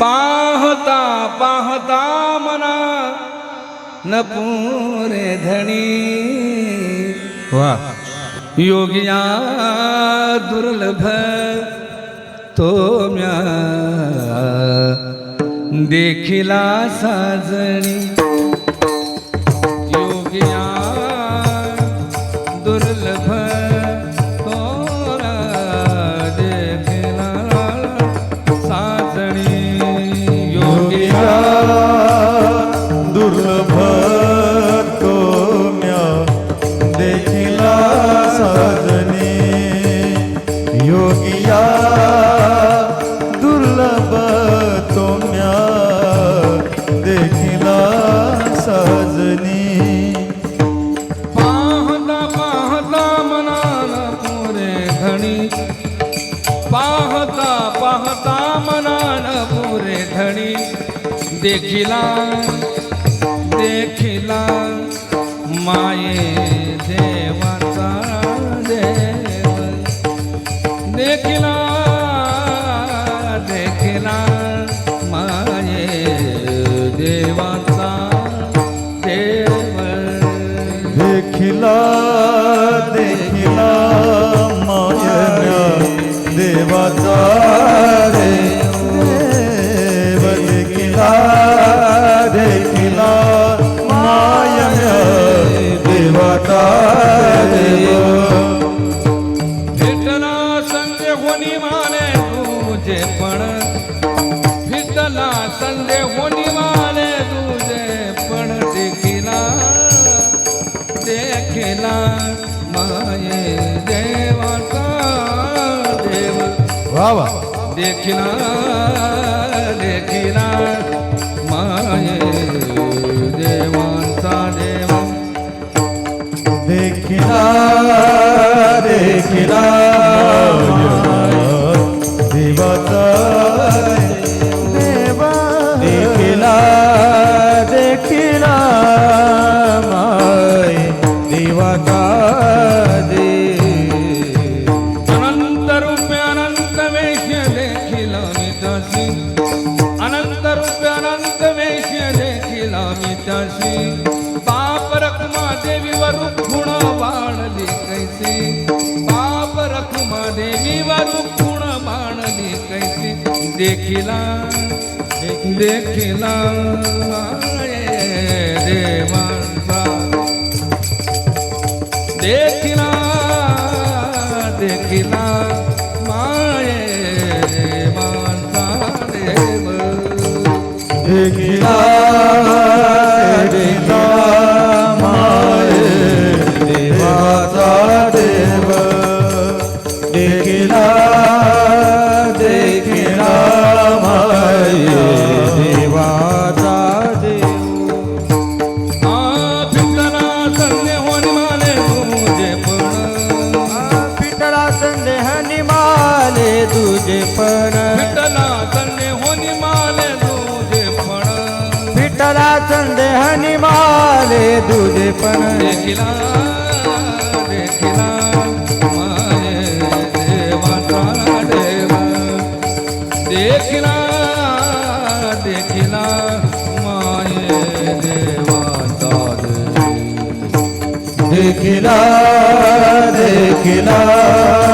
पाहता पाहता मना न पुरे धणी. वा. योगिया दुर्लभ तो म्या देखिला साजणी. योगिया दुर्लभ. धणी पाहता पाहता मनान पुरे धणी देखिला देखिला माये देवाचा देव। देखिला देखिला माये देवाचा देव। देखिला होनी माने तुझे पण। विठ्ठला संजय होनी माने तुझे पण। देखिला देखिला माये देवाचा देव। वा वा देखिला देखिला माये देवांचा देव। देखिला देखिला देवा देखिला देखिला माय देवाचा देव अनंत रूपे अनंत वेश देखिला मी तशी. अनंत रूपे अनंत वेश देखिला मी तशी. पाप रखमा देवीवर खुण देखिला देखिला देवांचा देखिला देखिला माये देवांचा देव। देखिला। तुझे पण पितला संध्या होनी माने तुझे पण पितळा संदेह निमाले तुझे पण देखिला देखिला माये देवाचा देव। देखिला देखिला माये देवाचा देव देखिला देखिला।